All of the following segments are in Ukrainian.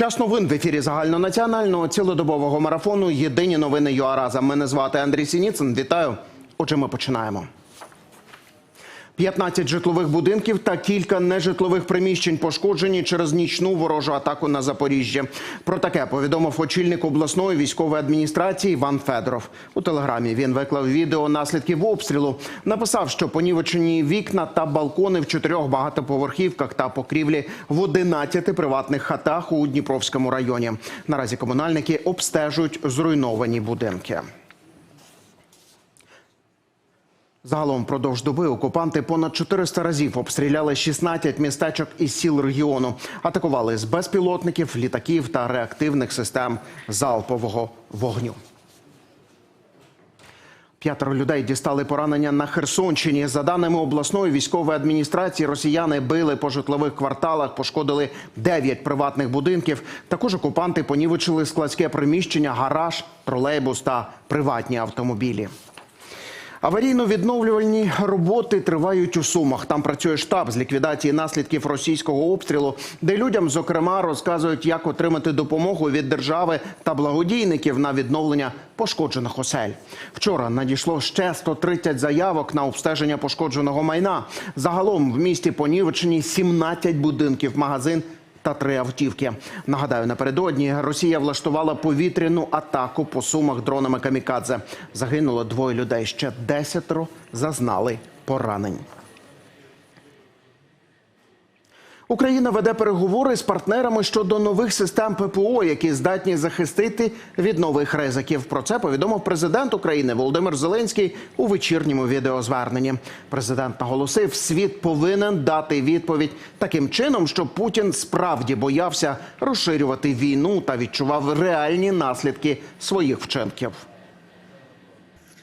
Час новин в ефірі загальнонаціонального цілодобового марафону. Єдині новини ЮАРАЗа. Мене звати Андрій Сініцин. Вітаю. Отже, ми починаємо. 15 житлових будинків та кілька нежитлових приміщень пошкоджені через нічну ворожу атаку на Запоріжжя. Про таке повідомив очільник обласної військової адміністрації Іван Федоров. У телеграмі він виклав відео наслідків обстрілу. Написав, що понівечені вікна та балкони в чотирьох багатоповерхівках та покрівлі в 11 приватних хатах у Дніпровському районі. Наразі комунальники обстежують зруйновані будинки. Загалом впродовж доби окупанти понад 400 разів обстріляли 16 містечок із сіл регіону. Атакували з безпілотників, літаків та реактивних систем залпового вогню. П'ятеро людей дістали поранення на Херсонщині. За даними обласної військової адміністрації, росіяни били по житлових кварталах, пошкодили 9 приватних будинків. Також окупанти понівечили складське приміщення, гараж, тролейбус та приватні автомобілі. Аварійно-відновлювальні роботи тривають у Сумах. Там працює штаб з ліквідації наслідків російського обстрілу, де людям, зокрема, розказують, як отримати допомогу від держави та благодійників на відновлення пошкоджених осель. Вчора надійшло ще 130 заявок на обстеження пошкодженого майна. Загалом в місті понівечені 17 будинків, магазин та три автівки. Нагадаю, напередодні Росія влаштувала повітряну атаку по сумах дронами камікадзе. Загинуло двоє людей. Ще десятеро зазнали поранень. Україна веде переговори з партнерами щодо нових систем ППО, які здатні захистити від нових ризиків. Про це повідомив президент України Володимир Зеленський у вечірньому відеозверненні. Президент наголосив, світ повинен дати відповідь таким чином, щоб Путін справді боявся розширювати війну та відчував реальні наслідки своїх вчинків.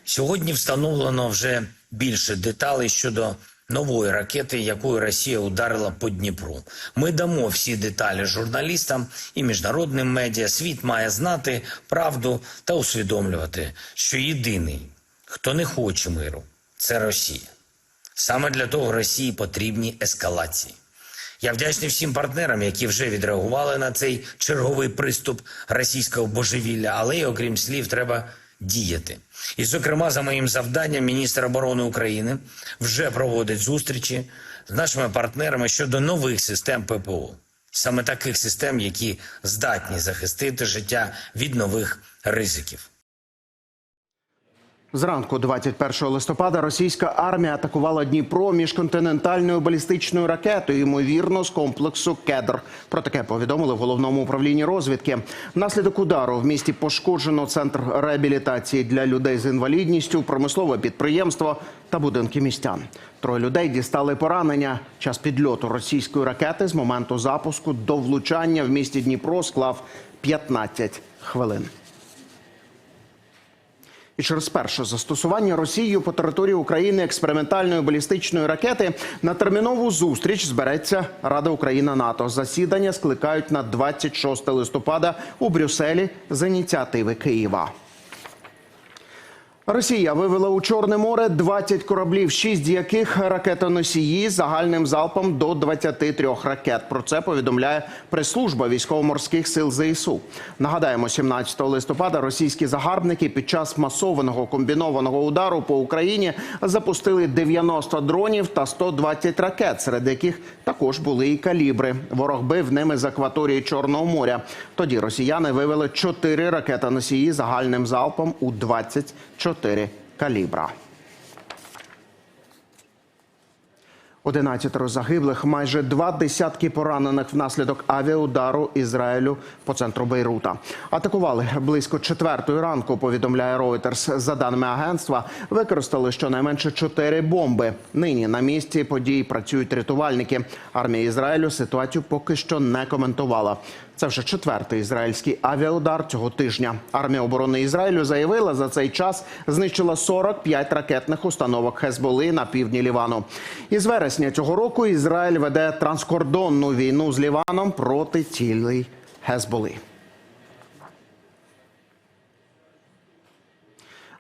Сьогодні встановлено вже більше деталей щодо нової ракети, якою Росія ударила по Дніпру. Ми дамо всі деталі журналістам і міжнародним медіа. Світ має знати правду та усвідомлювати, що єдиний, хто не хоче миру, це Росія. Саме для того Росії потрібні ескалації. Я вдячний всім партнерам, які вже відреагували на цей черговий приступ російського божевілля, але окрім слів, треба діяти. І, зокрема, за моїм завданням, міністр оборони України вже проводить зустрічі з нашими партнерами щодо нових систем ППО, саме таких систем, які здатні захистити життя від нових ризиків. Зранку 21 листопада російська армія атакувала Дніпро міжконтинентальною балістичною ракетою, ймовірно, з комплексу Кедр. Про таке повідомили в головному управлінні розвідки. Внаслідок удару в місті пошкоджено центр реабілітації для людей з інвалідністю, промислове підприємство та будинки містян. Троє людей дістали поранення. Час підльоту російської ракети з моменту запуску до влучання в місті Дніпро склав 15 хвилин. І через перше застосування Росією по території України експериментальної балістичної ракети на термінову зустріч збереться Рада Україна НАТО. Засідання скликають на 26 листопада у Брюсселі з ініціативи Києва. Росія вивела у Чорне море 20 кораблів, 6 з яких ракетоносії загальним залпом до 23 ракет. Про це повідомляє прес-служба військово-морських сил ЗСУ. Нагадаємо, 17 листопада російські загарбники під час масованого комбінованого удару по Україні запустили 90 дронів та 120 ракет, серед яких також були і калібри. Ворог бив ними з акваторії Чорного моря. Тоді росіяни вивели 4 ракетоносії загальним залпом у 24 калібра. 11 загиблих, майже два десятки поранених внаслідок авіаудару Ізраїлю по центру Бейрута. Атакували близько четвертої ранку. Повідомляє Reuters. За даними агентства, використали щонайменше чотири бомби. Нині на місці подій працюють рятувальники. Армія Ізраїлю ситуацію поки що не коментувала. Це вже четвертий ізраїльський авіаудар цього тижня. Армія оборони Ізраїлю заявила, за цей час знищила 45 ракетних установок Хезболи на півдні Лівану. Із вересня цього року Ізраїль веде транскордонну війну з Ліваном проти цілей Хезболи.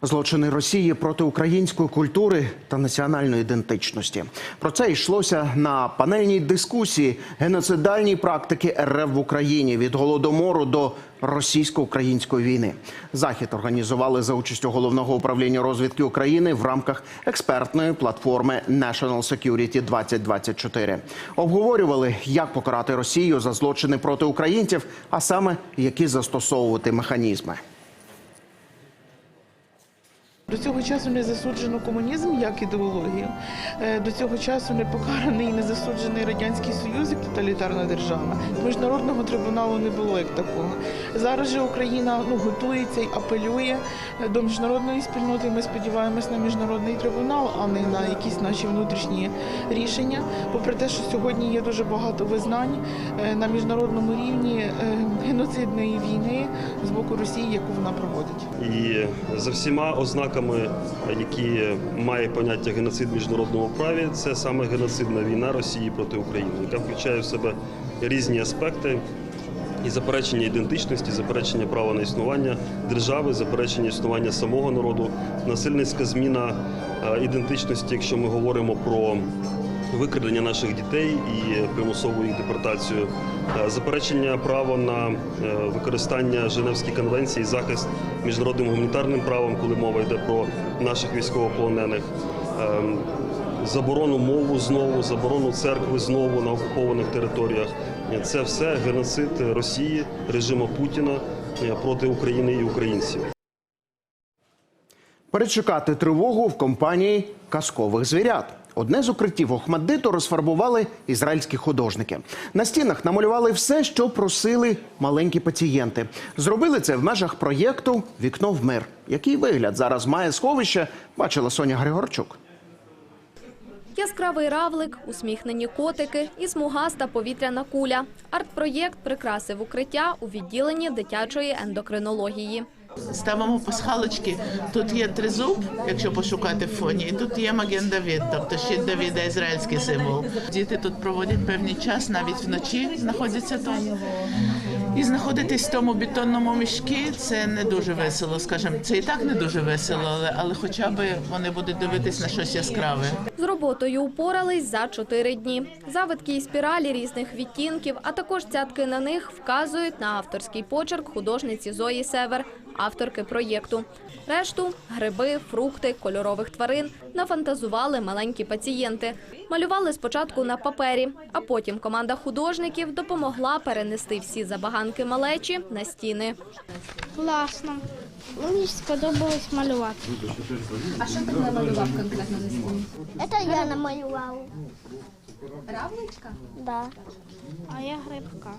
Злочини Росії проти української культури та національної ідентичності. Про це йшлося на панельній дискусії геноцидальні практики РФ в Україні від голодомору до російсько-української війни. Захід організували за участю головного управління розвідки України в рамках експертної платформи National Security 2024. Обговорювали, як покарати Росію за злочини проти українців, а саме які застосовувати механізми. До цього часу не засуджено комунізм як ідеологію. Е, До цього часу не покараний і не засуджений Радянський Союз як тоталітарна держава. Міжнародного трибуналу не було як такого. Зараз же Україна ну, готується і апелює е, до міжнародної спільноти. Ми сподіваємось на міжнародний трибунал, а не на якісь наші внутрішні рішення. Попри те, що сьогодні є дуже багато визнань е, на міжнародному рівні геноцидної війни з боку Росії, яку вона проводить. І за всіма ознаками, які має поняття геноцид в міжнародному праві, це саме геноцидна війна Росії проти України, яка включає в себе різні аспекти. І заперечення ідентичності, заперечення права на існування держави, заперечення існування самого народу, насильницька зміна е, ідентичності, якщо ми говоримо про викрадення наших дітей і примусову їх депортацію, Е, заперечення права на е, використання Женевської конвенції, захист міжнародним гуманітарним правом, коли мова йде про наших військовополонених. Ем, Заборону мову знову, заборону церкви знову на окупованих територіях. Це все геноцид Росії, режиму Путіна е, проти України і українців. Перечекати тривогу в компанії казкових звірят. Одне з укриттів Охмаддиту розфарбували ізраїльські художники. На стінах намалювали все, що просили маленькі пацієнти. Зробили це в межах проєкту Вікно в мир. Який вигляд зараз має сховище, бачила Соня Григорчук. Яскравий равлик, усміхнені котики і смугаста повітряна куля. Арт-проєкт прикрасив укриття у відділенні дитячої ендокринології. Ставимо пасхалочки. Тут є тризуб, якщо пошукати в фоні, і тут є Маген Давид, тобто щит Давіда, ізраїльський символ. Діти тут проводять певний час, навіть вночі знаходяться тут. І знаходитись в тому бетонному мішки це не дуже весело, скажімо. Це і так не дуже весело, але, але хоча б вони будуть дивитись на щось яскраве. З роботою упорались за чотири дні. Завитки і спіралі різних відтінків, а також цятки на них вказують на авторський почерк художниці Зої Север, авторки проєкту. Решту гриби, фрукти, кольорових тварин нафантазували маленькі пацієнти. Малювали спочатку на папері, а потім команда художників допомогла перенести всі забаганки малечі на стіни. Класно. Мені сподобалось малювати. А що ти намалював конкретно на стіні? Це я намалював. Равличка? Да. А я грибка.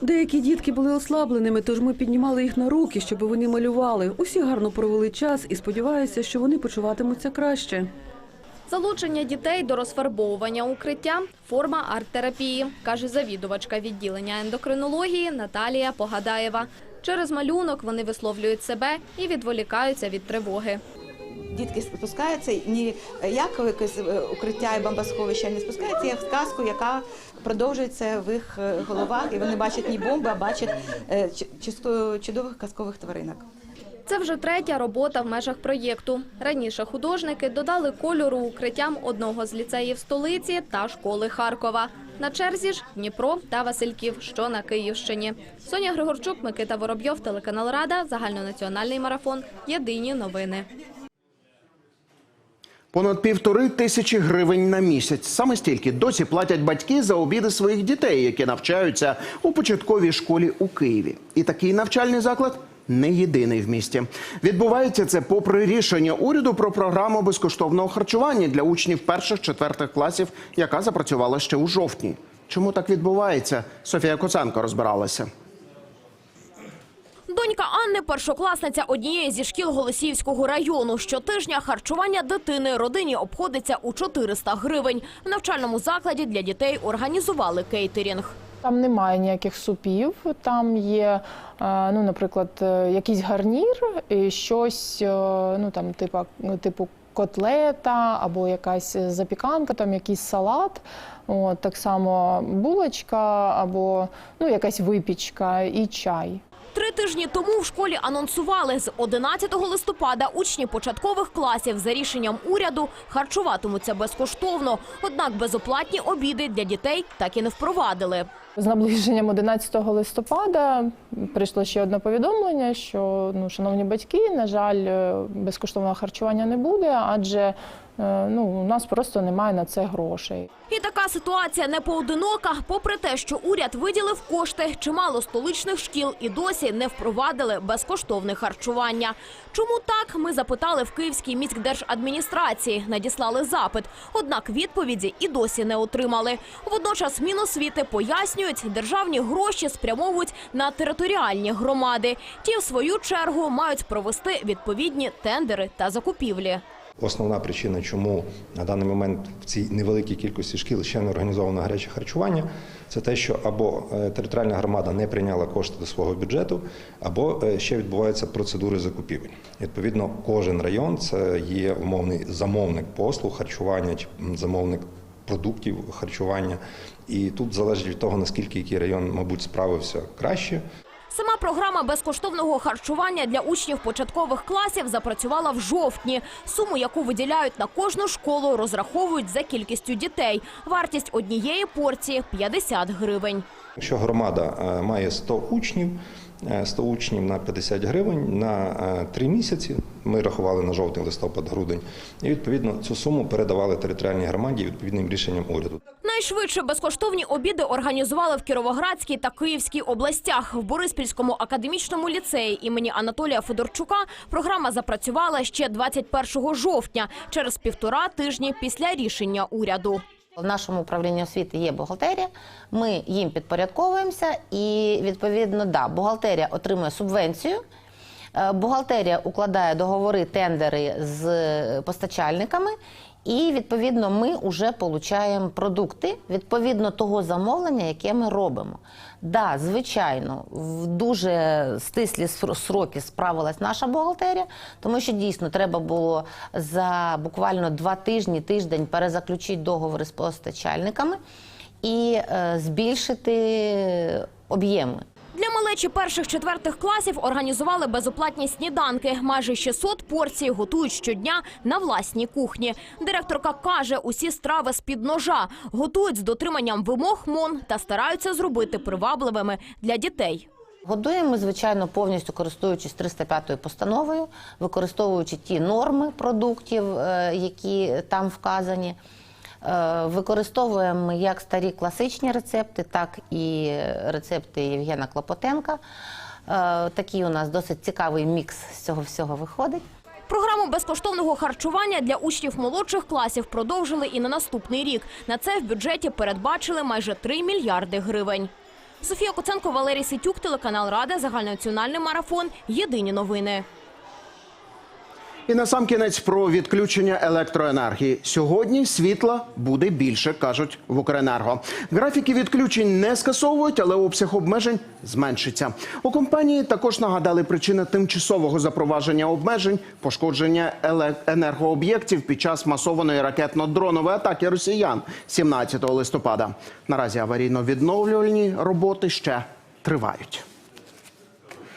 Деякі дітки були ослабленими, тож ми піднімали їх на руки, щоб вони малювали. Усі гарно провели час і сподіваюся, що вони почуватимуться краще. Залучення дітей до розфарбовування укриття – форма арт-терапії, каже завідувачка відділення ендокринології Наталія Погадаєва. Через малюнок вони висловлюють себе і відволікаються від тривоги. Дітки спускаються ні як якесь е, укриття і бомбосховище, не спускаються як в сказку, яка продовжується в їх е, головах, і вони бачать не бомби, а бачать е, чудових казкових тваринок. Це вже третя робота в межах проєкту. Раніше художники додали кольору укриттям одного з ліцеїв столиці та школи Харкова. На черзі ж Дніпро та Васильків, що на Київщині. Соня Григорчук, Микита Воробйов, телеканал Рада, загальнонаціональний марафон. Єдині новини. Понад півтори тисячі гривень на місяць. Саме стільки досі платять батьки за обіди своїх дітей, які навчаються у початковій школі у Києві. І такий навчальний заклад не єдиний в місті. Відбувається це попри рішення уряду про програму безкоштовного харчування для учнів перших-четвертих класів, яка запрацювала ще у жовтні. Чому так відбувається? Софія Коценко розбиралася. Донька Анни – першокласниця однієї зі шкіл Голосіївського району. Щотижня харчування дитини родині обходиться у 400 гривень. В навчальному закладі для дітей організували кейтерінг. Там немає ніяких супів, там є, е, ну, наприклад, е, якийсь гарнір, і щось, е, ну там, типу, типу котлета або якась запіканка, там якийсь салат. От, так само булочка або ну, якась випічка і чай. Тижні тому в школі анонсували з 11 листопада учні початкових класів за рішенням уряду харчуватимуться безкоштовно. Однак безоплатні обіди для дітей так і не впровадили. З наближенням 11 листопада прийшло ще одне повідомлення, що ну, шановні батьки, на жаль, е, безкоштовного харчування не буде, адже ну, у нас просто немає на це грошей. І така ситуація не поодинока. Попри те, що уряд виділив кошти, чимало столичних шкіл і досі не впровадили безкоштовне харчування. Чому так? Ми запитали в Київській міськдержадміністрації, надіслали запит. Однак відповіді і досі не отримали. Водночас Міносвіти пояснюють, державні гроші спрямовують на територіальні громади. Ті, в свою чергу, мають провести відповідні тендери та закупівлі. Основна причина, чому на даний момент в цій невеликій кількості шкіл ще не організовано гаряче харчування, це те, що або е, територіальна громада не прийняла кошти до свого бюджету, або е, ще відбуваються процедури закупівель. Відповідно, кожен район це є умовний замовник послуг харчування чи замовник продуктів харчування. І тут залежить від того, наскільки який район, мабуть, справився краще. Сама програма безкоштовного харчування для учнів початкових класів запрацювала в жовтні. Суму, яку виділяють на кожну школу, розраховують за кількістю дітей. Вартість однієї порції 50 гривень. Якщо громада е, має 100 учнів, е, 100 учнів на 50 гривень на 3 місяці, ми рахували на жовтень, листопад, грудень, і відповідно цю суму передавали територіальній громаді відповідним рішенням уряду. Найшвидше безкоштовні обіди організували в Кіровоградській та Київській областях. В Бориспільському академічному ліцеї імені Анатолія Федорчука програма запрацювала ще 21 жовтня, через півтора тижні після рішення уряду. В нашому управлінні освіти є бухгалтерія. Ми їм підпорядковуємося, і відповідно, да, бухгалтерія отримує субвенцію. Е, Бухгалтерія укладає договори, тендери з постачальниками, і відповідно ми вже отримуємо продукти відповідно того замовлення, яке ми робимо. Да, звичайно, в дуже стислі сроки справилась наша бухгалтерія, тому що дійсно треба було за буквально два тижні, тиждень перезаключити договори з постачальниками і е, збільшити об'єми. Для малечі перших четвертих класів організували безоплатні сніданки. Майже 600 порцій готують щодня на власній кухні. Директорка каже, усі страви з під ножа готують з дотриманням вимог МОН та стараються зробити привабливими для дітей. Годуємо звичайно, повністю користуючись 305 постановою, використовуючи ті норми продуктів, е, які там вказані. Е, Використовуємо як старі класичні рецепти, так і рецепти Євгена Клопотенка. Е, Такий у нас досить цікавий мікс з цього всього виходить. Програму безкоштовного харчування для учнів молодших класів продовжили і на наступний рік. На це в бюджеті передбачили майже 3 мільярди гривень. Софія Коценко, Валерій Ситюк, телеканал Рада, загальнонаціональний марафон. Єдині новини. І на сам кінець про відключення електроенергії. Сьогодні світла буде більше, кажуть в Укренерго. Графіки відключень не скасовують, але обсяг обмежень зменшиться. У компанії також нагадали причини тимчасового запровадження обмежень, пошкодження енергооб'єктів під час масованої ракетно-дронової атаки росіян 17 листопада. Наразі аварійно-відновлювальні роботи ще тривають.